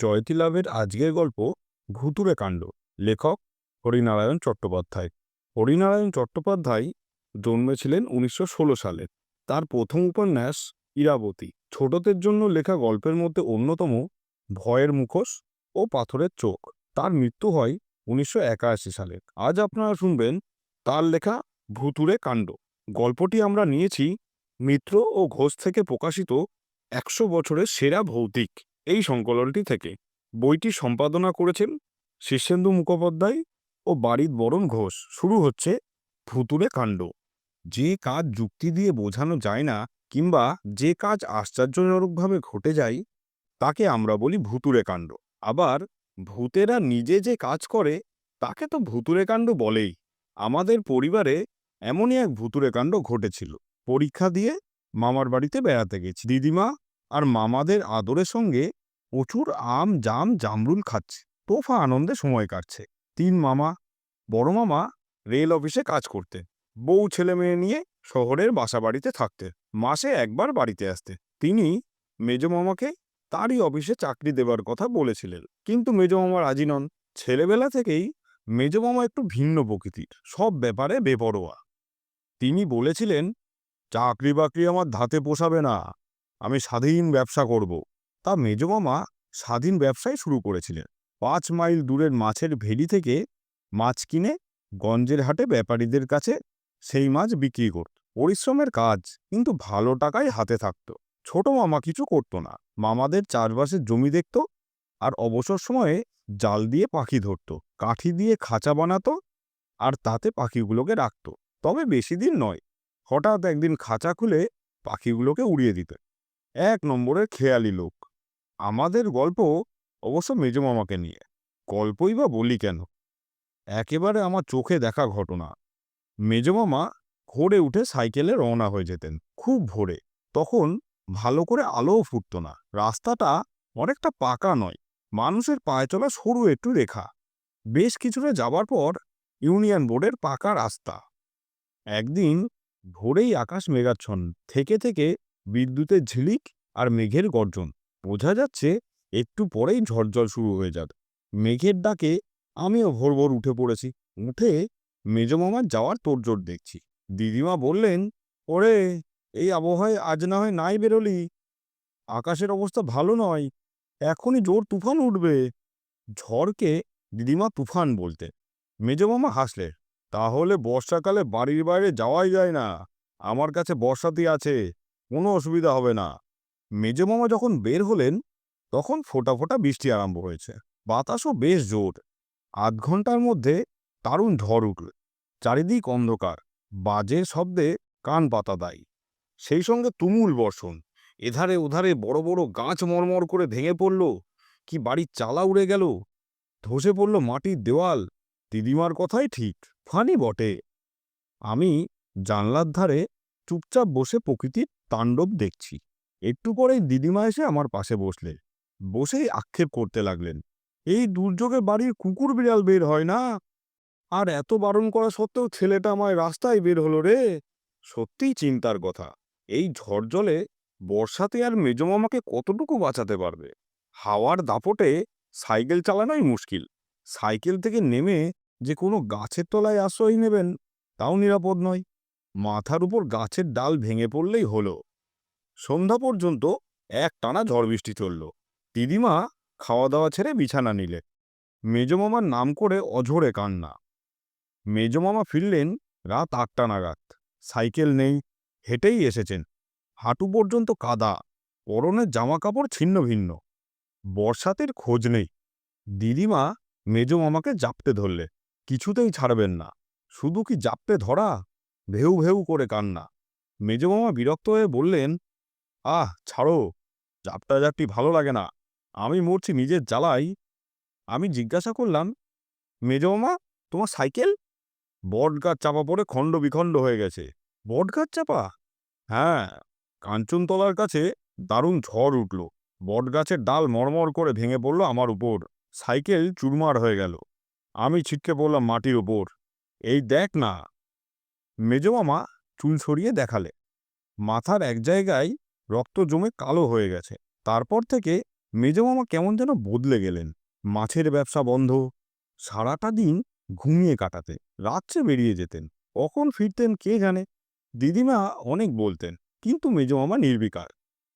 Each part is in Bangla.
জয়তী লাভের আজকের গল্প ভুতুরে কাণ্ড। লেখক হরিনারায়ণ চট্টোপাধ্যায়। হরিনারায়ণ চট্টোপাধ্যায় জন্মেছিলেন উনিশশো ষোলো সালে। তার প্রথম উপন্যাস ইরাবতী। ছোটদের জন্য লেখা গল্পের মধ্যে অন্যতম ভয়ের মুখোশ ও পাথরের চোখ। তার মৃত্যু হয় উনিশশো একাশি সালে। আজ আপনারা শুনবেন তার লেখা ভুতুরে কাণ্ড। গল্পটি আমরা নিয়েছি মিত্র ও ঘোষ থেকে প্রকাশিত একশো বছরের সেরা ভৌতিক। এই সংকলনটি থেকে বইটি সম্পাদনা করেছেন শীর্ষেন্দু মুখোপাধ্যায় ও বাড়ির বরণ ঘোষ। শুরু হচ্ছে ভুতুরে কাণ্ড। যে কাজ যুক্তি দিয়ে বোঝানো যায় না কিংবা যে কাজ আশ্চর্যজনকভাবে ঘটে যায়, তাকে আমরা বলি ভুতুরে কাণ্ড। আবার ভূতেরা নিজে যে কাজ করে, তাকে তো ভুতুরে কাণ্ড বলেই। আমাদের পরিবারে এমনই এক ভুতুরে কাণ্ড ঘটেছিল। পরীক্ষা দিয়ে মামার বাড়িতে বেড়াতে গেছি। দিদিমা আর মামাদের আদরের সঙ্গে প্রচুর আম, জাম, জামরুল খাচ্ছে। তোফা আনন্দে সময় কাটছে। তিন মামা, বড় মামা রেল অফিসে কাজ করতে। বউ, ছেলে মেয়ে নিয়ে শহরের বাসা বাড়িতে থাকতে। মাসে একবার বাড়িতে আসতে। তিনি মেজ মামাকে তারই অফিসে চাকরি দেবার কথা বলেছিলেন। কিন্তু মেজ মামা রাজি নন। ছেলেবেলা থেকেই মেজ মামা একটু ভিন্ন প্রকৃতির, সব ব্যাপারে বেপরোয়া। তিনি বলেছিলেন চাকরি বাকরি আমার ধাতে পোষাবে না। আমি স্বাধীন ব্যবসা করব। তা মেজমামা স্বাধীন ব্যবসায় শুরু করেছিলেন। পাঁচ মাইল দূরের মাছের ভেড়ি থেকে মাছ কিনে গঞ্জের হাটে ব্যাপারীদের কাছে সেই মাছ বিক্রি করত। পরিশ্রমের কাজ, কিন্তু ভালো টাকাই হাতে থাকত। ছোট মামা কিছু করত না। মামাদের চারপাশে জমি দেখত আর অবসর সময়ে জাল দিয়ে পাখি ধরত, কাঠি দিয়ে খাঁচা বানাতো আর তাতে পাখিগুলোকে রাখত। তবে বেশি দিন নয়, হঠাৎ একদিন খাঁচা খুলে পাখিগুলোকে উড়িয়ে দিত এক নম্বরের খেয়ালি লোক। আমাদের গল্প অবশ্য মেজমামাকে নিয়ে। গল্পই বা বলি কেন? একেবারে আমার চোখে দেখা ঘটনা। মেজমামা ভোরে উঠে সাইকেলে রওনা হয়ে যেতেন, খুব ভোরে। তখন ভালো করে আলোও ফুটত না। রাস্তাটা অনেকটা পাকা নয়। মানুষের পায়ে চলা সরু একটু রেখা। বেশ কিছুটা যাবার পর ইউনিয়ন বোর্ডের পাকা রাস্তা। একদিন ভোরেই আকাশ মেঘাচ্ছন্ন। থেকে থেকে বিদ্যুতের ঝিলিক আর মেঘের গর্জন। বোঝা যাচ্ছে একটু পরেই ঝড়জল শুরু হয়ে যাবে। মেঘের ডাকে আমিও ভোর ভোর উঠে পড়েছি। উঠে মেজমামার যাওয়ার তোড়জোড় দেখছি। দিদিমা বললেন, ওরে, এই আবহাওয়ায় আজ না হয় নাই বেরোলি। আকাশের অবস্থা ভালো নয়। এখনই জোর তুফান উঠবে। ঝড়কে দিদিমা তুফান বলতে। মেজমামা হাসলে, তাহলে বর্ষাকালে বাড়ির বাইরে যাওয়াই যায় না। আমার কাছে বর্ষাতি আছে, কোনো অসুবিধা হবে না। মেজমামা যখন বের হলেন, তখন ফোঁটা ফোঁটা বৃষ্টি আরম্ভ হয়েছে। বাতাসও বেশ জোর। আধ ঘণ্টার মধ্যে দারুণ ঝড় উঠল। চারিদিক অন্ধকার। বাজে শব্দে কান পাতা দেয়। সেই সঙ্গে তুমুল বর্ষণ। এধারে ওধারে বড় বড় গাছ মরমর করে ভেঙে পড়ল। কি বাড়ির চালা উড়ে গেল। ধসে পড়ল মাটির দেওয়াল। দিদিমার কথাই ঠিক, ফানি বটে। আমি জানলার ধারে চুপচাপ বসে প্রকৃতির তাণ্ডব দেখছি। একটু পরেই দিদিমা এসে আমার পাশে বসলে বসেই আক্ষেপ করতে লাগলেন। এই দুর্যোগে বাড়ির কুকুর বিড়াল বের হয় না? আর এত বারণ করা সত্ত্বেও ছেলেটা আমায় রাস্তায় বের হলো রে? সত্যিই চিন্তার কথা। এই ঝড় জলে বর্ষাতে আর মেজমামাকে কতটুকু বাঁচাতে পারবে? হাওয়ার দাপটে সাইকেল চালানোই মুশকিল। সাইকেল থেকে নেমে যে কোনো গাছের তলায় আশ্রয় নেবেন, তাও নিরাপদ নয়। মাথার উপর গাছের ডাল ভেঙে পড়লেই হলো। সন্ধ্যা পর্যন্ত এক টানা ঝড় বৃষ্টি চলল। দিদিমা খাওয়া দাওয়া ছেড়ে বিছানা নিলে। মেজমামার নাম করে অঝোরে কান্না। মেজমামা ফিরলেন রাত আটটা নাগাদ। সাইকেল নেই, হেঁটেই এসেছেন। হাঁটু পর্যন্ত কাদা পরনের জামা কাপড় ছিন্ন ভিন্ন। বর্ষাতের খোঁজ নেই। দিদিমা মেজমামাকে জাপতে ধরলে। কিছুতেই ছাড়বেন না। শুধু কি জাপতে ধরা? ভেউ ভেউ করে কান্না। মেজমামা বিরক্ত হয়ে বললেন আহ, ছাড়ো। জাপটা জাপটি ভালো লাগে না। আমি মরছি নিজের জ্বালাই আমি জিজ্ঞাসা করলাম মেজমামা তোমার সাইকেল? বটগাছ চাপা পড়ে খণ্ড বিখণ্ড হয়ে গেছে। বটগাছ চাপা? হ্যাঁ কাঞ্চনতলার কাছে দারুণ ঝড় উঠল। বটগাছের ডাল মরমর করে ভেঙে পড়ল আমার উপর। সাইকেল চুরমার হয়ে গেল। আমি ছিটকে পড়লাম মাটির উপর। এই দেখ না। মেজমামা চুল সরিয়ে দেখালে। মাথার এক জায়গায় রক্ত জমে কালো হয়ে গেছে। তারপর থেকে মেজমামা কেমন যেন বদলে গেলেন। মাছের ব্যবসা বন্ধ। সারাটা দিন ঘুমিয়ে কাটাতে রাত্রে বেরিয়ে যেতেন। কখন ফিরতেন কে জানে? দিদিমা অনেক বলতেন, কিন্তু মেজমামা নির্বিকার।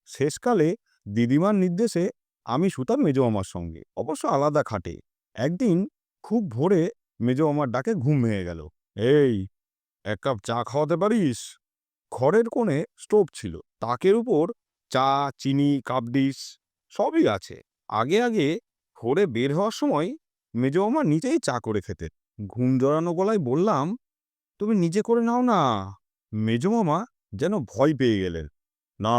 শেষকালে দিদিমার নির্দেশে আমি শুতাম মেজমামার সঙ্গে। অবশ্য আলাদা খাটে। একদিন খুব ভোরে মেজমামার ডাকে ঘুম ভেঙে গেল। এই, এক কাপ চা খাওয়াতে পারিস? ঘরের কোণে স্টোভ ছিল। তাকের উপর চা, চিনি, কাপ ডিশ সবই আছে। আগে আগে ভোরে বের হওয়ার সময় মেজমামা নিজেই চা করে খেতেন। ঘুম জড়ানো গলায় বললাম, তুমি নিজে করে নাও না মেজমামা যেন ভয় পেয়ে গেলেন। না,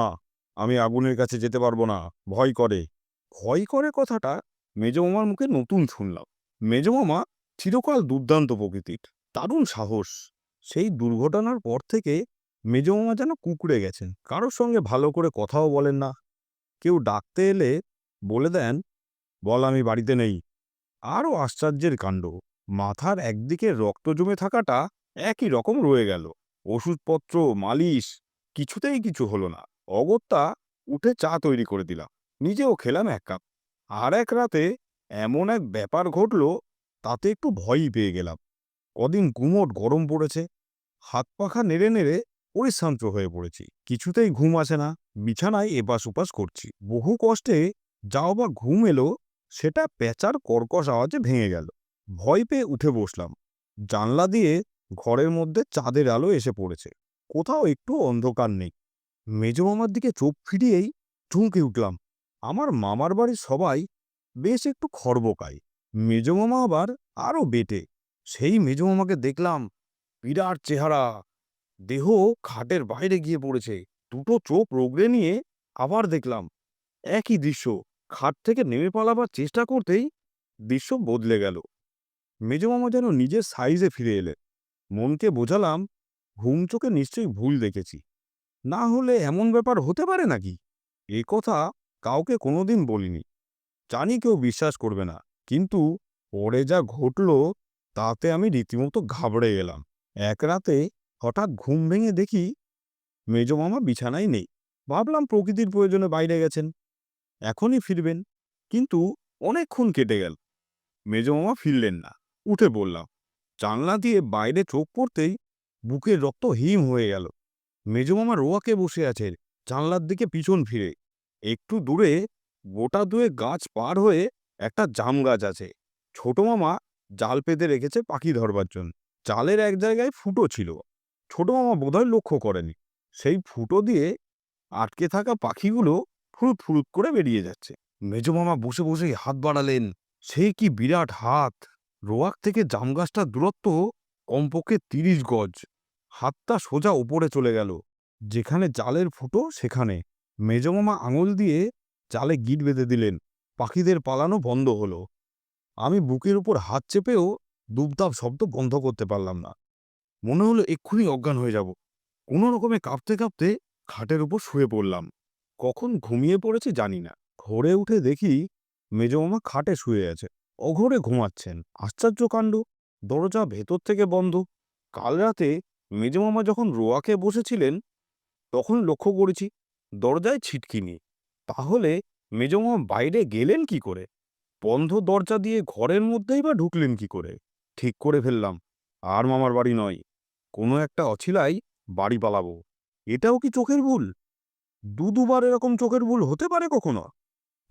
আমি আগুনের কাছে যেতে পারব না। ভয় করে ভয় করে কথাটা মেজমামার মুখে নতুন শুনলাম। মেজমামা চিরকাল দুর্দান্ত প্রকৃতির। দারুণ সাহস। সেই দুর্ঘটনার পর থেকে মেজমামা যেন কুকুরে গেছেন। কারোর সঙ্গে ভালো করে কথাও বলেন না। কেউ ডাকতে এলে বলে দেন, বল, আমি বাড়িতে নেই। আরও আশ্চর্যের কাণ্ড। মাথার একদিকে রক্ত জমে থাকাটা একই রকম রয়ে গেল। ওষুধপত্র, মালিশ, কিছুতেই কিছু হলো না। অগত্যা উঠে চা তৈরি করে দিলাম। নিজেও খেলাম এক কাপ। আর এক রাতে এমন এক ব্যাপার ঘটল, তাতে একটু ভয়ই পেয়ে গেলাম। কদিন গুমোট গরম পড়েছে। হাত পাখা নেড়ে নেড়ে পরিশ্রান্ত হয়ে পড়েছি। কিছুতেই ঘুম আসে না। বিছানায় এপাশ ওপাশ করছি। বহু কষ্টে যাও বা ঘুম এলো, সেটা পেঁচার কর্কশ আওয়াজে ভেঙে গেল। ভয় পেয়ে উঠে বসলাম। জানলা দিয়ে ঘরের মধ্যে চাঁদের আলো এসে পড়েছে। কোথাও একটু অন্ধকার নেই। মেজমামার দিকে চোখ ফিরিয়েই চমকে উঠলাম। আমার মামার বাড়ির সবাই বেশ একটু খর্বকায়। মেজমামা আবার আরও বেটে। সেই মেজমামাকে দেখলাম, বিরাট চেহারা। দেহ খাটের বাইরে গিয়ে পড়েছে। দুটো চোখ রোগড়ে নিয়ে আবার দেখলাম, একই দৃশ্য। খাট থেকে নেমে পালাবার চেষ্টা করতেই দৃশ্য বদলে গেল। মেজমামা যেন নিজের সাইজে ফিরে এলেন। মনকে বোঝালাম, ঘুম চোখে নিশ্চয়ই ভুল দেখেছি। না হলে এমন ব্যাপার হতে পারে নাকি? এ কথা কাউকে কোনোদিন বলিনি। জানি কেউ বিশ্বাস করবে না, কিন্তু পরে যা ঘটল, তাতে আমি রীতিমতো ঘাবড়ে গেলাম। এক রাতে হঠাৎ ঘুম ভেঙে দেখি মেজমামা বিছানায় নেই। ভাবলাম প্রকৃতির প্রয়োজনে বাইরে গেছেন। এখনই ফিরবেন, কিন্তু অনেকক্ষণ কেটে গেল। মেজমামা ফিরলেন না, উঠে বললাম, জানলা দিয়ে বাইরে চোখ পড়তেই বুকের রক্ত হিম হয়ে গেল। মেজমামা রোয়াকে বসে আছেন, জানলার দিকে পিছন ফিরে। একটু দূরে গোটা দুয়ে গাছ পার হয়ে একটা জাম গাছ আছে। ছোট মামা জাল পেতে রেখেছে পাখি ধরবার জন্য। জালের এক জায়গায় ফুটো ছিল। ছোট মামা বোধহয় লক্ষ্য করেনি। সেই ফুটো দিয়ে আটকে থাকা পাখিগুলো ফুরুত ফুরুত করে বেরিয়ে যাচ্ছে। মেজমামা বসে বসেই হাত বাড়ালেন, সে কি বিরাট হাত! রোয়াক থেকে জাম গাছটার দূরত্ব কমপক্ষে তিরিশ গজ। হাতটা সোজা উপরে চলে গেল। যেখানে জালের ফুটো, সেখানে। মেজমামা আঙুল দিয়ে জালে গিট বেঁধে দিলেন। পাখিদের পালানো বন্ধ হলো। আমি বুকের উপর হাত চেপেও দুবদাব শব্দ বন্ধ করতে পারলাম না। মনে হলো এক্ষুনি অজ্ঞান হয়ে যাব। কোনো রকমে কাঁপতে কাঁপতে খাটের উপর শুয়ে পড়লাম। কখন ঘুমিয়ে পড়েছে জানি না। ঘরে উঠে দেখি মেজমামা খাটে শুয়ে আছে। অঘরে ঘুমাচ্ছেন। আশ্চর্য কাণ্ড। দরজা ভেতর থেকে বন্ধ। কাল রাতে মেজমামা যখন রোয়াকে বসেছিলেন, তখন লক্ষ্য করেছি দরজায় ছিটকি নেই। তাহলে মেজমামা বাইরে গেলেন কি করে? বন্ধ দরজা দিয়ে ঘরের মধ্যেই বা ঢুকলেন কি করে? ঠিক করে ফেললাম। আর মামার বাড়ি নয়। কোনো একটা অছিলাই বাড়ি পালাবো। এটাও কি চোখের ভুল? দু দুবার এরকম চোখের ভুল হতে পারে কখনো?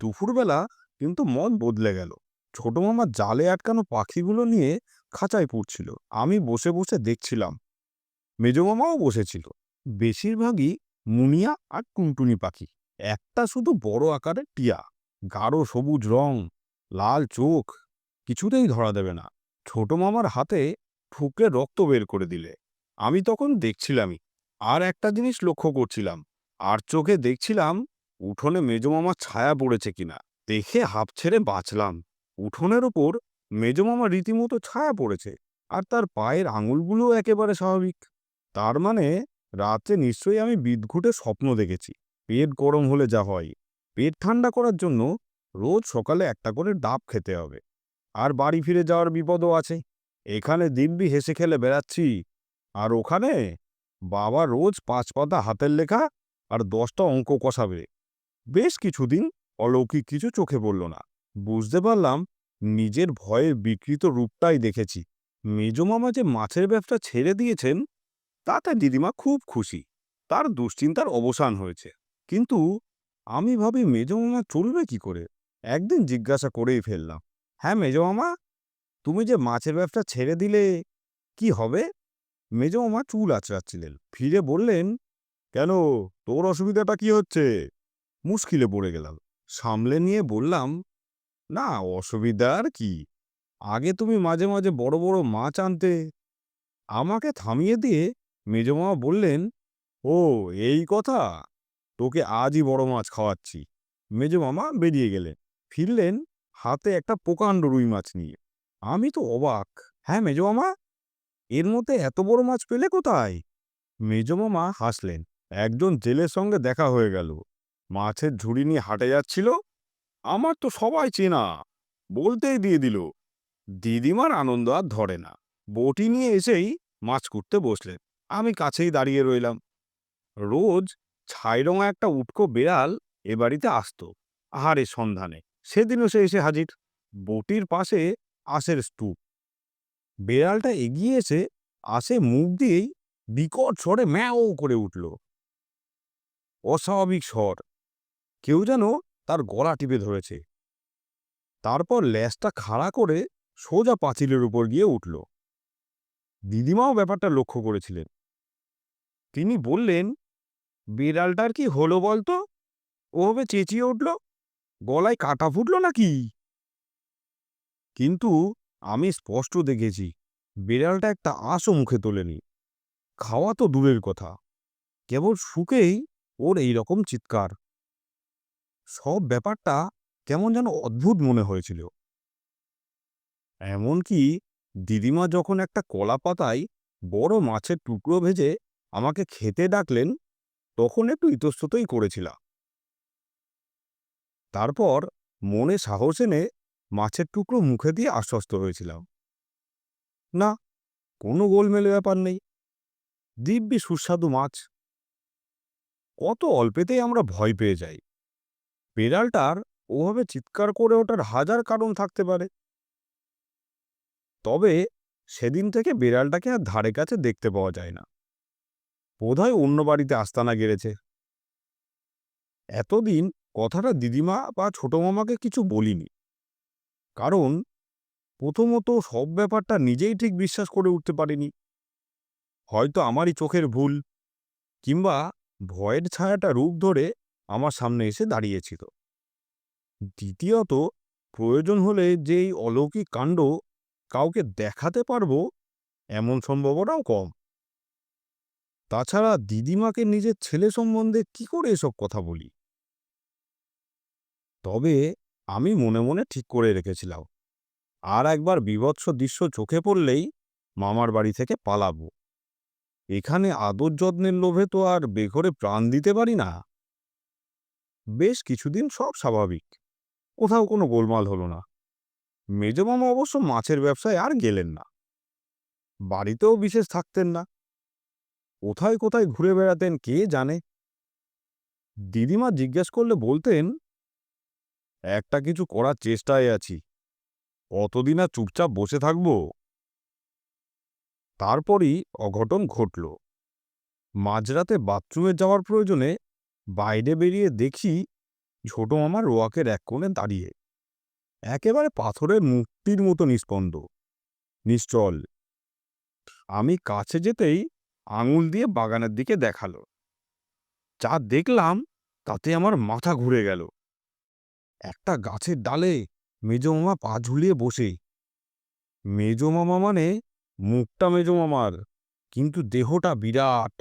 দুপুরবেলা কিন্তু মন বদলে গেল। ছোট মামা জালে আটকানো পাখিগুলো নিয়ে খাঁচায় পড়ছিল। আমি বসে বসে দেখছিলাম। মেজমামাও বসেছিল। বেশিরভাগই মুনিয়া আর টুনটুনি পাখি। একটা শুধু বড় আকারের টিয়া। গাঢ় সবুজ রং, লাল চোখ, কিছুতেই ধরা দেবে না। ছোট মামার হাতে ঠুকরে রক্ত বের করে দিলে। আমি তখন দেখছিলামই। আর একটা জিনিস লক্ষ্য করছিলাম। আর চোখে দেখছিলাম, উঠোনে মেজমামার ছায়া পড়েছে কিনা। দেখে হাঁপ ছেড়ে বাঁচলাম। উঠোনের ওপর মেজমামা রীতিমতো ছায়া পড়েছে। আর তার পায়ের আঙুলগুলোও একেবারে স্বাভাবিক। তার মানে রাতে নিশ্চয়ই আমি বিদঘুটে স্বপ্ন দেখেছি। পেট গরম হলে যা হয়। পেট ঠান্ডা করার জন্য রোজ সকালে একটা করে ডাব খেতে হবে। আর বাড়ি ফিরে যাওয়ার বিপদও আছে। এখানে দিব্যি হেসে খেলে বেড়াচ্ছি। আর ওখানে বাবা রোজ পাঁচ পাতা হাতের লেখা আর দশটা অঙ্ক কষাবে। বেশ কিছুদিন অলৌকিক কিছু চোখে পড়ল না। বুঝতে পারলাম নিজের ভয়ের বিকৃত রূপটাই দেখেছি। মেজমামা যে মাছের ব্যবসা ছেড়ে দিয়েছেন, তাতে দিদিমা খুব খুশি। তার দুশ্চিন্তার অবসান হয়েছে। কিন্তু আমি ভাবি মেজমামা চলবে কি করে? একদিন জিজ্ঞাসা করেই ফেললাম। হ্যাঁ মেজমামা তুমি যে মাছের ব্যবসা ছেড়ে দিলে কি হবে? মেজমামা চুল আঁচড়াচ্ছিলেন। ফিরে বললেন, কেন? তোর অসুবিধাটা কি হচ্ছে? মুশকিলে পড়ে গেলাম। সামলে নিয়ে বললাম, না, অসুবিধা আর কি? আগে তুমি মাঝে মাঝে বড় বড় মাছ আনতে। আমাকে থামিয়ে দিয়ে মেজমামা বললেন, ও, এই কথা? তোকে আজই বড় মাছ খাওয়াচ্ছি। মেজমামা বেরিয়ে গেলেন। ফিরলেন হাতে একটা প্রকাণ্ড রুই মাছ নিয়ে। আমি তো অবাক। হ্যাঁ মেজমামা এর মধ্যে এত বড় মাছ পেলে কোথায়? মেজমামা হাসলেন। একজন জেলের সঙ্গে দেখা হয়ে গেল। মাছের ঝুড়ি নিয়ে হাটে যাচ্ছিল। আমার তো সবাই চেনা। বলতেই দিয়ে দিল, দিদিমার আনন্দ আর ধরে না। বটি নিয়ে এসেই মাছ কুটতে বসলেন। আমি কাছেই দাঁড়িয়ে রইলাম। রোজ ছাইরঙা একটা উটকো বেড়াল এ বাড়িতে আসতো, আহারের সন্ধানে। সেদিনও সে এসে হাজির। বটির পাশে আশের স্তূপ। বেড়ালটা এগিয়ে এসে আসে মুখ দিয়েই বিকট স্বরে ম্যাও করে উঠল। অস্বাভাবিক স্বর। কেউ যেন তার গলা টিপে ধরেছে। তারপর ল্যাজটা খাড়া করে সোজা পাঁচিলের উপর গিয়ে উঠল। দিদিমাও ব্যাপারটা লক্ষ্য করেছিলেন। তিনি বললেন, বিড়ালটার কি হলো বলতো? ওভাবে চেঁচিয়ে উঠল? গলায় কাটা ফুটল নাকি? কিন্তু আমি স্পষ্ট দেখেছি, বিড়ালটা একটা আঁশও মুখে তোলেনি। খাওয়া তো দূরের কথা, কেবল সুখেই ওর এই রকম চিৎকার। সব ব্যাপারটা কেমন যেন অদ্ভুত মনে হয়েছিল। এমনকি দিদিমা যখন একটা কলা পাতায় বড় মাছের টুকরো ভেজে আমাকে খেতে ডাকলেন, তখন একটু ইতস্ততই করেছিলাম। তারপর মনে সাহস এনে মাছের টুকরো মুখে দিয়ে আশ্বস্ত হয়েছিলাম। না, কোনো গোলমেলে ব্যাপার নেই। দিব্যি সুস্বাদু মাছ। কত অল্পেতেই আমরা ভয় পেয়ে যাই। বেড়ালটার ওভাবে চিৎকার করে ওঠার হাজার কারণ থাকতে পারে। তবে সেদিন থেকে বেড়ালটাকে আর ধারে কাছে দেখতে পাওয়া যায় না। বোধহয় অন্য বাড়িতে আস্তানা গেড়েছে। এতদিন কথাটা দিদিমা বা ছোট মামাকে কিছু বলিনি। কারণ, প্রথমত সব ব্যাপারটা নিজেই ঠিক বিশ্বাস করে উঠতে পারিনি। হয়তো আমারই চোখের ভুল, কিংবা ভয়ের ছায়াটা রূপ ধরে আমার সামনে এসে দাঁড়িয়েছিল। দ্বিতীয়ত, প্রয়োজন হলে যে এই অলৌকিক কাণ্ড কাউকে দেখাতে পারব, এমন সম্ভাবনাও কম। তাছাড়া দিদিমাকে নিজের ছেলে সম্বন্ধে কি করে এসব কথা বলি? তবে আমি মনে মনে ঠিক করে রেখেছিলাম। আর একবার বিভৎস দৃশ্য চোখে পড়লেই মামার বাড়ি থেকে পালাবো। এখানে আদর যত্নের লোভে তো আর বেঘরে প্রাণ দিতে পারি না। বেশ কিছুদিন সব স্বাভাবিক, কোথাও কোনো গোলমাল হলো না। মেজমামা অবশ্য মাছের ব্যবসায় আর গেলেন না। বাড়িতেও বিশেষ থাকতেন না। কোথায় কোথায় ঘুরে বেড়াতেন কে জানে? দিদিমা জিজ্ঞেস করলে বলতেন একটা কিছু করার চেষ্টায় আছি। কতদিন আর চুপচাপ বসে থাকব? তারপরই অঘটন ঘটল। মাঝরাতে বাথরুমে যাওয়ার প্রয়োজনে বাইরে বেরিয়ে দেখি ছোট মামা রোয়াকের এক কোণে দাঁড়িয়ে। একেবারে পাথরের মূর্তির মতো নিস্পন্দ নিশ্চল। আমি কাছে যেতেই আঙুল দিয়ে বাগানের দিকে দেখাল। যা দেখলাম তাতে আমার মাথা ঘুরে গেল। একটা গাছের ডালে মেজমামা পা ঝুলিয়ে বসে। মেজমামা মানে মুখটা মেজমামার কিন্তু দেহটা বিরাট।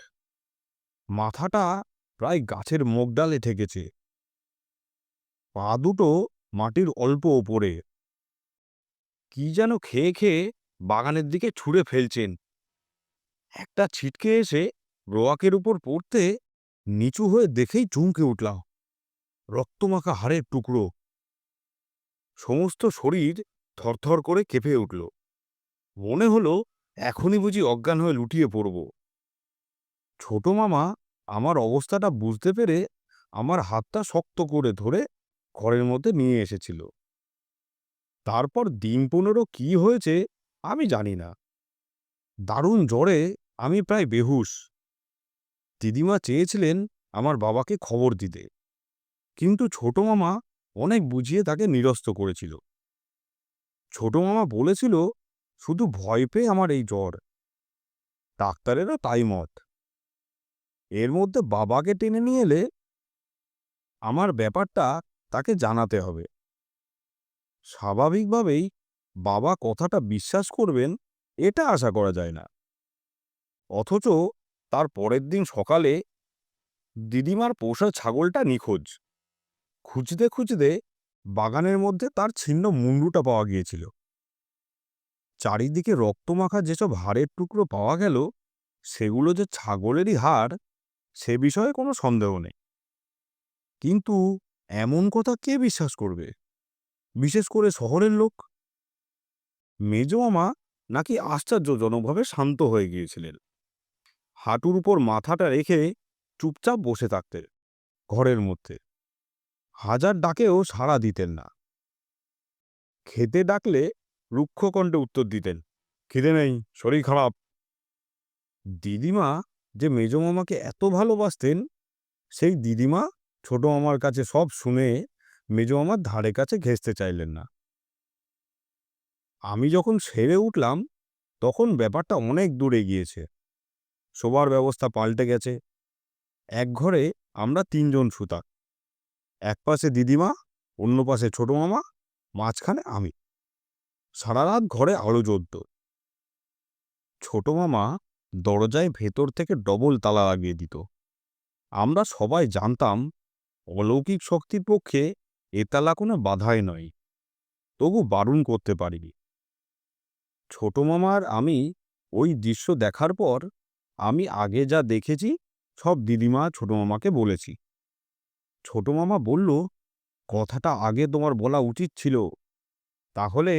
মাথাটা প্রায় গাছের মোগডালে ঠেকেছে। পা দুটো মাটির অল্প ওপরে। কি যেন খেয়ে খেয়ে বাগানের দিকে ছুঁড়ে ফেলছেন। একটা ছিটকে এসে রোয়াকের উপর পড়তে নিচু হয়ে দেখেই চমকে উঠলাম। রক্তমাখা হাড়ের টুকরো। সমস্ত শরীর থরথর করে কেঁপে উঠল। মনে হলো, এখনই বুঝি অজ্ঞান হয়ে লুটিয়ে পড়ব। ছোট মামা, আমার অবস্থাটা বুঝতে পেরে আমার হাতটা শক্ত করে ধরে ঘরের মধ্যে নিয়ে এসেছিল। তারপর দিন পনেরো কি হয়েছে, আমি জানি না। দারুণ জ্বরে আমি প্রায় বেহুশ। দিদিমা চেয়েছিলেন আমার বাবাকে খবর দিতে। কিন্তু ছোট মামা অনেক বুঝিয়ে তাকে নিরস্ত করেছিল। ছোট মামা বলেছিল, শুধু ভয় পেয়ে আমার এই জ্বর। ডাক্তারেরও তাই মত। এর মধ্যে বাবাকে টেনে নিয়ে এলে আমার ব্যাপারটা তাকে জানাতে হবে। স্বাভাবিকভাবেই বাবা কথাটা বিশ্বাস করবেন, এটা আশা করা যায় না। অথচ তার পরের দিন সকালে দিদিমার পোষা ছাগলটা নিখোঁজ। খুঁজতে খুঁজতে বাগানের মধ্যে তার ছিন্ন মুন্ডুটা পাওয়া গিয়েছিল। চারিদিকে রক্তমাখা যেসব হাড়ের টুকরো পাওয়া গেল, সেগুলো যে ছাগলেরই হাড়, সে বিষয়ে কোনো সন্দেহ নেই। কিন্তু এমন কথা কে বিশ্বাস করবে? বিশেষ করে শহরের লোক? মেজমামা নাকি আশ্চর্যজনকভাবে শান্ত হয়ে গিয়েছিলেন। হাঁটুর উপর মাথাটা রেখে চুপচাপ বসে থাকতেন ঘরের মধ্যে। হাজার ডাকেও সাড়া দিতেন না। খেতে ডাকলে রুক্ষকণ্ঠে উত্তর দিতেন, খিদে নেই, শরীর খারাপ। দিদিমা যে মেজমামাকে এত ভালোবাসতেন, সেই দিদিমা ছোট মামার কাছে সব শুনে মেজমামার ধারে কাছে ঘেঁষতে চাইলেন না। আমি যখন সেরে উঠলাম, তখন ব্যাপারটা অনেক দূরে গিয়েছে শোবার ব্যবস্থা পাল্টে গেছে। এক ঘরে আমরা তিনজন সুতাক এক পাশে দিদিমা, অন্য পাশে ছোট মামা, মাঝখানে আমি। সারা রাত ঘরে আলো জ্বলত। ছোট মামা দরজায় ভেতর থেকে ডবল তালা লাগিয়ে দিত। আমরা সবাই জানতাম, অলৌকিক শক্তির পক্ষে এ তালা কোনো বাধাই নয়। তবু বারণ করতে পারিনি। ছোট মামার আমি ওই দৃশ্য দেখার পর আমি আগে যা দেখেছি, সব দিদিমা ছোট মামাকে বলেছি। ছোট মামা বলল, কথাটা আগে তোমার বলা উচিত ছিল, তাহলে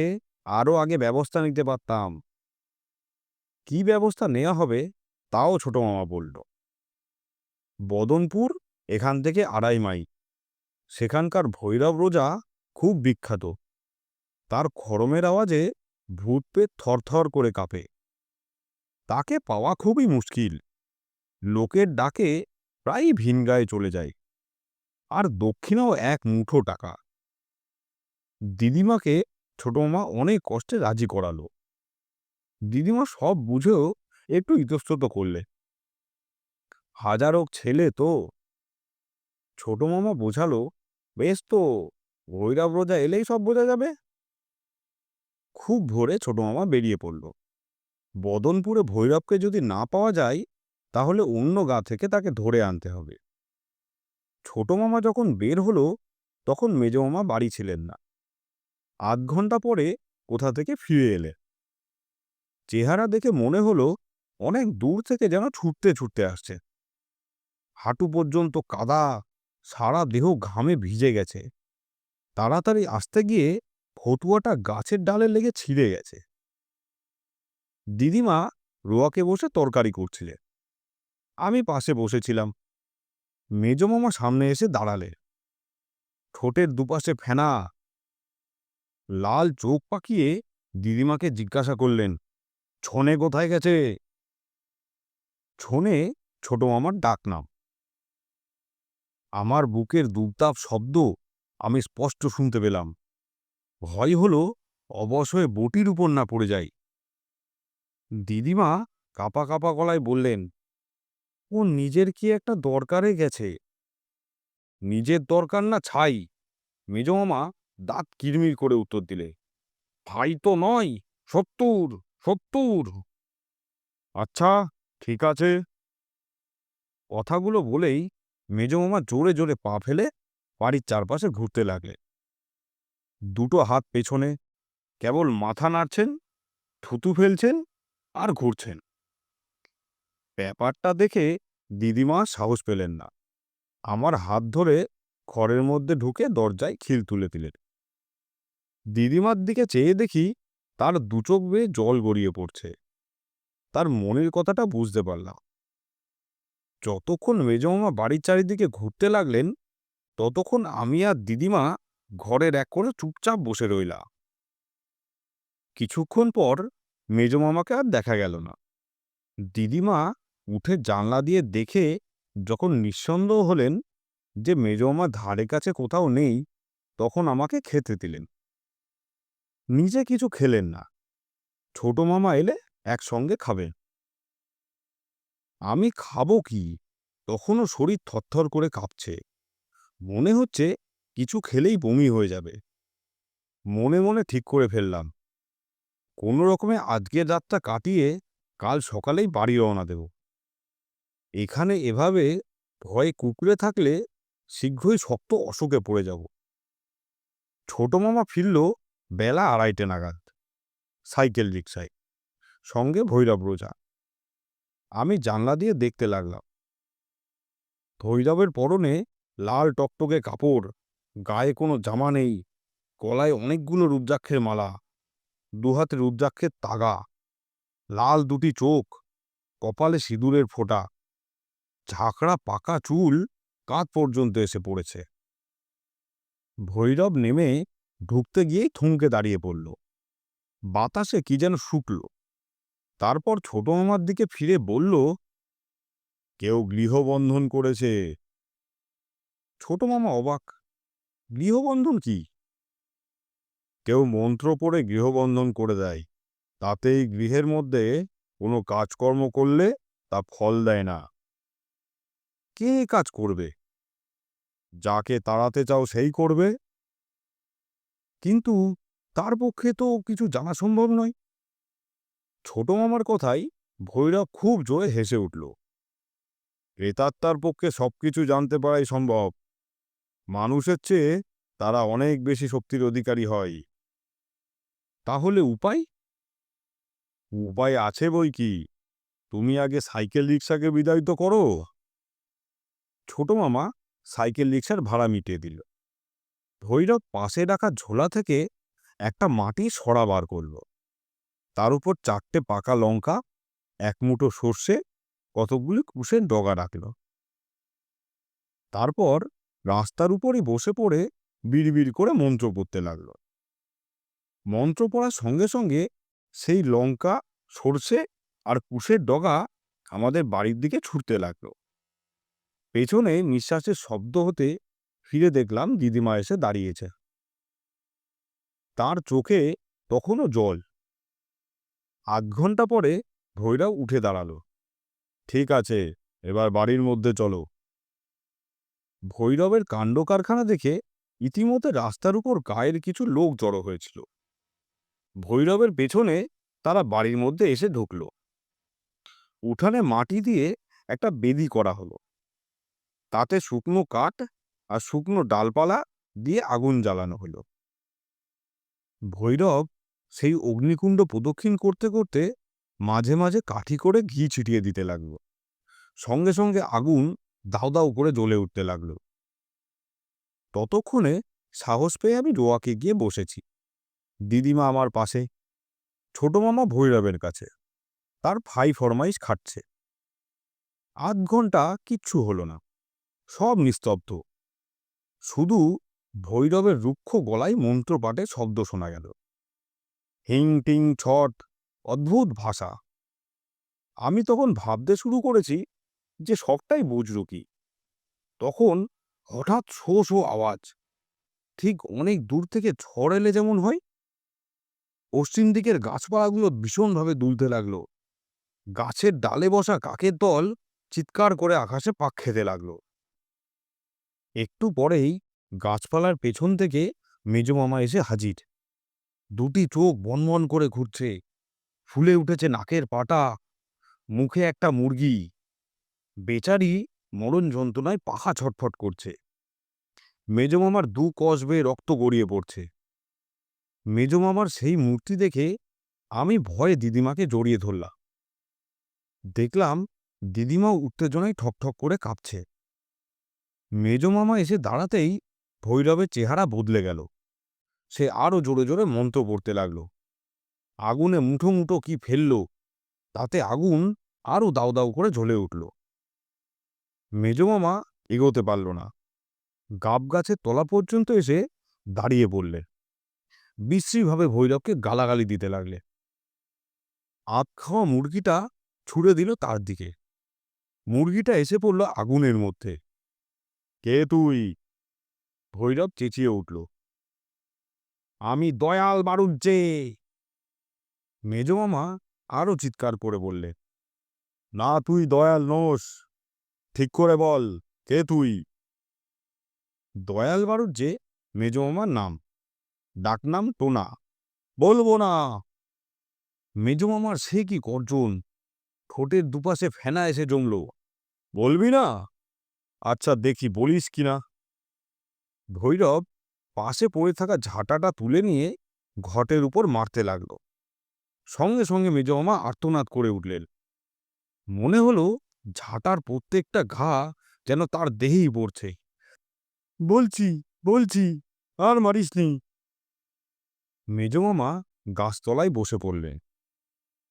আরও আগে ব্যবস্থা নিতে পারতাম। কি ব্যবস্থা নেওয়া হবে? তাও ছোট মামা বলল, বদনপুর, এখান থেকে আড়াই মাইল। সেখানকার ভৈরব রোজা খুব বিখ্যাত। তার খরমের আওয়াজে ভূত পেট থরথর করে কাঁপে। তাকে পাওয়া খুবই মুশকিল। লোকের ডাকে প্রায়ই ভিনগায়ে চলে যায়। আর দক্ষিণাও এক মুঠো টাকা। দিদিমাকে ছোট মামা অনেক কষ্টে রাজি করালো। দিদিমা সব বুঝেও একটু ইতস্তত করলে। হাজারো ছেলে তো। ছোট মামা বোঝালো, বেশ তো, ভৈরব রোজা এলেই সব বোঝা যাবে? খুব ভোরে ছোট মামা বেরিয়ে পড়ল। বদনপুরে ভৈরবকে যদি না পাওয়া যায়, তাহলে অন্য গা থেকে তাকে ধরে আনতে হবে। ছোট মামা যখন বের হলো, তখন মেজ মামা বাড়ি ছিলেন না। আধ ঘণ্টা পরে কোথা থেকে ফিরে এলে চেহারা দেখে মনে হলো অনেক দূর থেকে যেন ছুটতে ছুটতে আসছে। হাঁটু পর্যন্ত কাদা, সারা দেহ ঘামে ভিজে গেছে। তাড়াতাড়ি আসতে গিয়ে ফতুয়াটা গাছের ডালে লেগে ছিঁড়ে গেছে। দিদিমা রোয়াকে বসে তরকারি করছিলেন। আমি পাশে বসেছিলাম। মেজমামা সামনে এসে দাঁড়ালে। ঠোঁটের দুপাশে ফেনা। লাল চোখ পাকিয়ে দিদিমাকে জিজ্ঞাসা করলেন, ছনে কোথায় গেছে? ছনে ছোট মামার ডাক নাম। আমার বুকের দুবতাপ শব্দ আমি স্পষ্ট শুনতে পেলাম। ভয় হলো অবশ্যই বটির উপর না পড়ে যাই। দিদিমা কাপা কাপা গলায় বললেন ও নিজের কি একটা দরকারে গেছে? নিজের দরকার না ছাই। মেজমামা দাঁত কিরমির করে উত্তর দিলে, ভাই তো নয়, সত্তর সত্তর। আচ্ছা ঠিক আছে। কথাগুলো বলেই মেজমামা জোরে জোরে পা ফেলে বাড়ির চারপাশে ঘুরতে লাগলে। দুটো হাত পেছনে, কেবল মাথা নাড়ছেন, থুতু ফেলছেন আর ঘুরছেন। ব্যাপারটা দেখে দিদিমা সাহস পেলেন না। আমার হাত ধরে ঘরের মধ্যে ঢুকে দরজায় খিল তুলে দিলেন। দিদিমার দিকে চেয়ে দেখি তার দুচোখ বেয়ে জল গড়িয়ে পড়ছে। তার মনের কথাটা বুঝতে পারলাম। যতক্ষণ মেজমামা বাড়ির চারিদিকে ঘুরতে লাগলেন, ততক্ষণ আমি আর দিদিমা ঘরের এক করে চুপচাপ বসে রইলা কিছুক্ষণ পর মেজমামাকে আর দেখা গেল না। দিদিমা উঠে জানলা দিয়ে দেখে যখন নিঃসন্দেহ হলেন যে মেজমা ধারে কাছে কোথাও নেই, তখন আমাকে খেতে দিলেন। নিজে কিছু খেলেন না। ছোট মামা এলে একসঙ্গে খাবেন। আমি খাব কি? তখনও শরীর থরথর করে কাঁপছে। মনে হচ্ছে কিছু খেলেই বমি হয়ে যাবে। মনে মনে ঠিক করে ফেললাম। কোনো রকমে আজকের রাতটা কাটিয়ে কাল সকালেই বাড়ি রওনা দেব। এখানে এভাবে ভয়ে কুকুরে থাকলে শীঘ্রই শক্ত অসুখে পড়ে যাব। ছোট মামা ফিরল বেলা আড়াইটে নাগাদ, সাইকেল রিক্সায় সঙ্গে ভৈরব রোজা। আমি জানলা দিয়ে দেখতে লাগলাম। ভৈরবের পরনে লাল টকটকে কাপড়, গায়ে কোনো জামা নেই, গলায় অনেকগুলো রুদ্রাক্ষের মালা দুহাতে রুদ্রাক্ষের তাগা, লাল দুটি চোখ, কপালে সিঁদুরের ফোঁটা। ঝাঁকড়া পাকা চুল কাঁধ পর্যন্ত এসে পড়েছে। ভৈরব নেমে ঢুকতে গিয়েই থমকে দাঁড়িয়ে পড়ল। বাতাসে কি যেন শুকল। তারপর ছোট মামার দিকে ফিরে বলল, কেউ গৃহবন্ধন করেছে। ছোট মামা অবাক, গৃহবন্ধন কি? কেউ মন্ত্র পড়ে গৃহবন্ধন করে দেয়। তাতেই গৃহের মধ্যে কোনো কাজকর্ম করলে তা ফল দেয় না। কে কাজ করবে? যাকে তাড়াতে চাও সেই করবে। কিন্তু তার পক্ষে তো কিছু জানা সম্ভব নয়। ছোট মামার কথাই ভৈরব খুব জোরে হেসে উঠল। প্রেতাত্মার পক্ষে সবকিছু জানতে পারাই সম্ভব। মানুষের চেয়ে তারা অনেক বেশি শক্তির অধিকারী হয়। তাহলে উপায়? উপায় আছে বই কি? তুমি আগে সাইকেল রিক্সাকে বিদায়িত করো। ছোট মামা সাইকেল রিক্সার ভাড়া মিটিয়ে দিল। ভৈরব পাশে রাখা ঝোলা থেকে একটা মাটি সরা বার করল। তার উপর চারটে পাকা লঙ্কা, এক মুঠো সর্ষে, কতকগুলি কুশের ডগা রাখল। তারপর রাস্তার উপরই বসে পড়ে বিড়বিড় করে মন্ত্র পড়তে লাগল। মন্ত্র পড়ার সঙ্গে সঙ্গে সেই লঙ্কা, সর্ষে আর কুশের ডগা আমাদের বাড়ির দিকে ছুটতে লাগল। পেছনে নিঃশ্বাসের শব্দ হতে ফিরে দেখলাম দিদিমা এসে দাঁড়িয়েছে। তার চোখে তখনও জল। আধ ঘণ্টা পরে ভৈরব উঠে দাঁড়াল। ঠিক আছে, এবার বাড়ির মধ্যে চলো। ভৈরবের কাণ্ড কারখানা দেখে ইতিমধ্যে রাস্তার উপর গায়ের কিছু লোক জড়ো হয়েছিল। ভৈরবের পেছনে তারা বাড়ির মধ্যে এসে ঢুকল। উঠানে মাটি দিয়ে একটা বেদি করা হলো। তাতে শুকনো কাঠ আর শুকনো ডালপালা দিয়ে আগুন জ্বালানো হলো। ভৈরব সেই অগ্নিকুণ্ড প্রদক্ষিণ করতে করতে মাঝে মাঝে কাঠি করে ঘি ছিটিয়ে দিতে লাগল। সঙ্গে সঙ্গে আগুন দাউ দাও করে জ্বলে উঠতে লাগল। ততক্ষণে সাহস পেয়ে আমি রোয়াকে গিয়ে বসেছি। দিদিমা আমার পাশে, ছোট মামা ভৈরবের কাছে, তার ফাই ফরমাইশ খাটছে। আধ ঘণ্টা কিচ্ছু হলো না। সব নিস্তব্ধ। শুধু ভৈরবের রুক্ষ গলায় মন্ত্রপাঠে শব্দ শোনা গেল। হিং টিং ছট, অদ্ভুত ভাষা। আমি তখন ভাবতে শুরু করেছি যে সবটাই বুঝল কি তখন হঠাৎ শো শো আওয়াজ। ঠিক অনেক দূর থেকে ঝড় এলে যেমন হয়। পশ্চিম দিকের গাছপালাগুলো ভীষণভাবে দুলতে লাগল। গাছের ডালে বসা কাকের দল চিৎকার করে আকাশে পাক খেতে লাগল। একটু পরেই গাছপালার পেছন থেকে মেজমামা এসে হাজির। দুটি চোখ বনবন করে ঘুরছে। ফুলে উঠেছে নাকের পাটা, মুখে একটা মুরগি। বেচারি মরণ যন্ত্রণায় পাখা ছটফট করছে। মেজমামার দু কষ বেয়ে রক্ত গড়িয়ে পড়ছে। মেজমামার সেই মূর্তি দেখে আমি ভয়ে দিদিমাকে জড়িয়ে ধরলাম। দেখলাম দিদিমাও উত্তেজনায় ঠকঠক করে কাঁপছে। মেজমামা এসে দাঁড়াতেই ভৈরবের চেহারা বদলে গেল। সে আরও জোরে জোরে মন্ত্র পড়তে লাগল। আগুনে মুঠো মুঠো কি ফেলল, তাতে আগুন আরও দাউ দাউ করে জ্বলে উঠল। মেজমামা এগোতে পারল না। গাব গাছের তলা পর্যন্ত এসে দাঁড়িয়ে পড়লে। বিশ্রীভাবে ভৈরবকে গালাগালি দিতে লাগলে। আত খাওয়া মুরগিটা ছুড়ে দিল তার দিকে। মুরগিটা এসে পড়ল আগুনের মধ্যে। কে তুই? ভৈরব চেঁচিয়ে উঠল। আমি দয়াল বাড়ুজ্জে মেজমামা আরও চিৎকার করে বললে না তুই দয়াল নোস। ঠিক করে বল, কে তুই? দয়াল বাড়ুজ্জে মেজমামার নাম। ডাকনাম টোনা। বলব না। মেজমামার সে কি গর্জন। ঠোঁটের দুপাশে ফেনা এসে জমল। বলবি না? আচ্ছা দেখি বলিস কিনা ভৈরব পাশে পড়ে থাকা ঝাঁটাটা তুলে নিয়ে ঘটের উপর মারতে লাগল। সঙ্গে সঙ্গে মেজমামা আর্তনাদ করে উঠলেন। মনে হলো ঝাঁটার প্রত্যেকটা ঘা যেন তার দেহেই পড়ছে। বলছি বলছি, আর মারিসনি মেজমামা গাছতলায় বসে পড়লেন।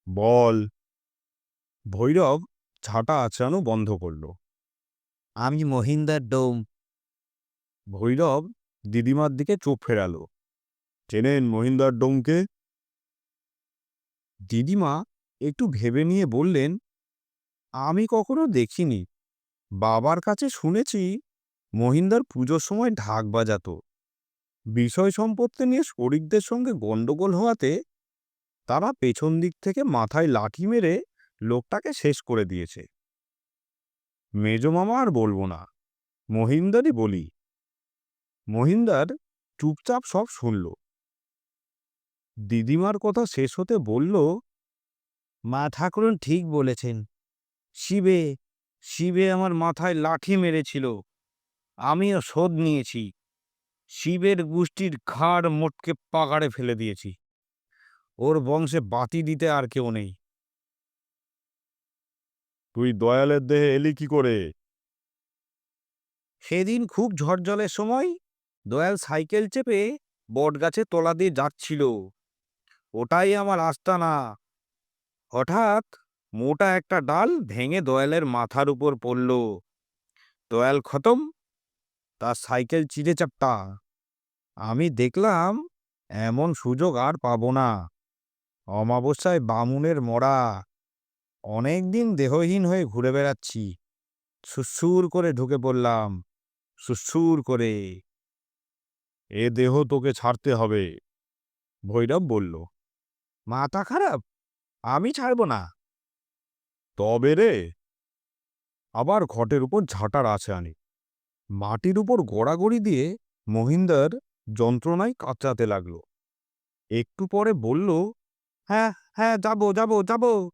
বল। ভৈরব ঝাঁটা আছড়ানো বন্ধ করল। আমি মহিন্দার ডোম। ভৈরব দিদিমার দিকে চোখ ফেরালো। চেনেন মহিন্দার ডোমকে? দিদিমা একটু ভেবে নিয়ে বললেন, আমি কখনো দেখিনি। বাবার কাছে শুনেছি মহিন্দার পুজোর সময় ঢাক বাজাত। বিষয় সম্পত্তি নিয়ে শরিকদের সঙ্গে গণ্ডগোল হওয়াতে তারা পেছন দিক থেকে মাথায় লাঠি মেরে লোকটাকে শেষ করে দিয়েছে। মেজমামা আর বলব না। মহিন্দারই বলি। মহিন্দার চুপচাপ সব শুনল। দিদিমার কথা শেষ হতে বলল, মা ঠাকুরন ঠিক বলেছেন। শিবে শিবে আমার মাথায় লাঠি মেরেছিল। আমিও শোধ নিয়েছি। শিবের গোষ্ঠীর ঘাড় মোটকে পাগাড়ে ফেলে দিয়েছি। ওর বংশে বাতি দিতে আর কেউ নেই। তুই দয়ালের দেহে এলি কি করে? সেদিন খুব ঝড়জলের সময় দয়াল সাইকেল চেপে বটগাছের তলা দিয়ে যাচ্ছিল। ওটাই আমার আস্তানা। হঠাৎ মোটা একটা ডাল ভেঙে দয়ালের মাথার উপর পড়ল। দয়াল খতম, তার সাইকেল চিড়ে চাপটা। আমি দেখলাম এমন সুযোগ আর পাব না। অমাবস্যায় বামুনের মরা। অনেক দিন দেহহীন হয়ে ঘুরে বেড়াচ্ছি। সুসুর করে ঢুকে পড়লাম। সুসুর করে। এ দেহ তোকে ছাড়তে হবে। ভৈরব বলল। মাথা খারাপ? আমি ছাড়ব না। তবে রে? আবার ঘটের উপর ঝাঁটার আছে আনি। মাটির উপর গড়াগড়ি দিয়ে মহিন্দার যন্ত্রণায় কাঁচাতে লাগল। একটু পরে বলল হ্যাঁ হ্যাঁ যাব যাব যাব।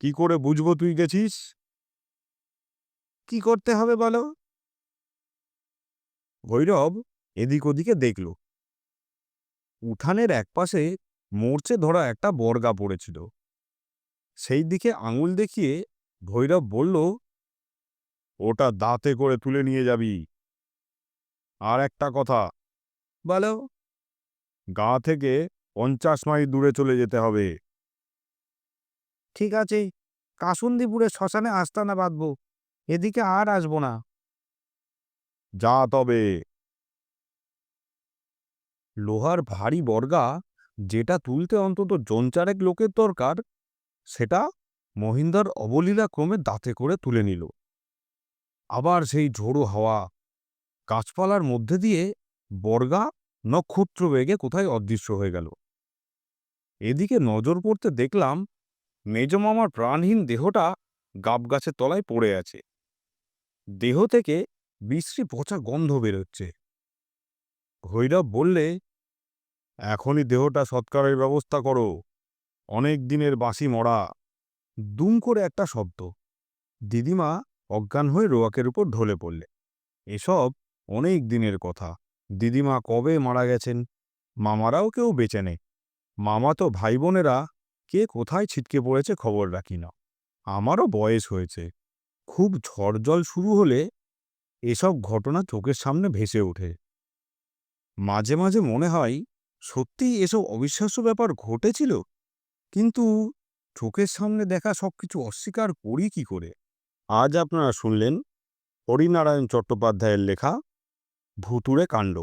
কি করে বুঝব তুই গেছিস? কি করতে হবে বলো? ভৈরব এদিক ওদিকে দেখল। উঠানের একপাশে মরচে ধরা একটা বর্গা পড়েছিল। সেই দিকে আঙুল দেখিয়ে ভৈরব বলল ওটা দাঁতে করে তুলে নিয়ে যাবি। আর একটা কথা। বলো। গা থেকে পঞ্চাশ মাইল দূরে চলে যেতে হবে। ঠিক আছে কাসুন্দিপুরে শ্মশানে আস্তানা বাঁধব, এদিকে আর আসব না। যা তবে। লোহার ভারী বর্গা, যেটা তুলতে অন্তত জনচারেক লোকের দরকার, সেটা মহিন্দার অবলীলা ক্রমে দাঁতে করে তুলে নিল। আবার সেই ঝোড়ো হাওয়া, গাছপালার মধ্যে দিয়ে বর্গা নক্ষত্র বেগে কোথায় অদৃশ্য হয়ে গেল। এদিকে নজর পড়তে দেখলাম মেজমামার প্রাণহীন দেহটা গাবগাছের তলায় পড়ে আছে। দেহ থেকে বিশ্রী পচা গন্ধ বেরোচ্ছে। ভৈরব বললে, এখনই দেহটা সৎকারের ব্যবস্থা করো। অনেক দিনের বাসি মরা। দুম করে একটা শব্দ। দিদিমা অজ্ঞান হয়ে রোয়াকের উপর ঢলে পড়লে। এসব অনেক দিনের কথা। দিদিমা কবে মারা গেছেন? মামারাও কেউ বেঁচে নেই। মামা তো ভাই বোনেরা কে কোথায় ছিটকে পড়েছে খবর রাখি না আমারও বয়স হয়েছে। খুব ঝড়জল শুরু হলে এসব ঘটনা চোখের সামনে ভেসে ওঠে। মাঝে মাঝে মনে হয়, সত্যিই এসব অবিশ্বাস্য ব্যাপার ঘটেছিল? কিন্তু চোখের সামনে দেখা সবকিছু অস্বীকার করি কি করে? আজ আপনারা শুনলেন হরিনারায়ণ চট্টোপাধ্যায়ের লেখা, ভুতুড়ে কাণ্ড।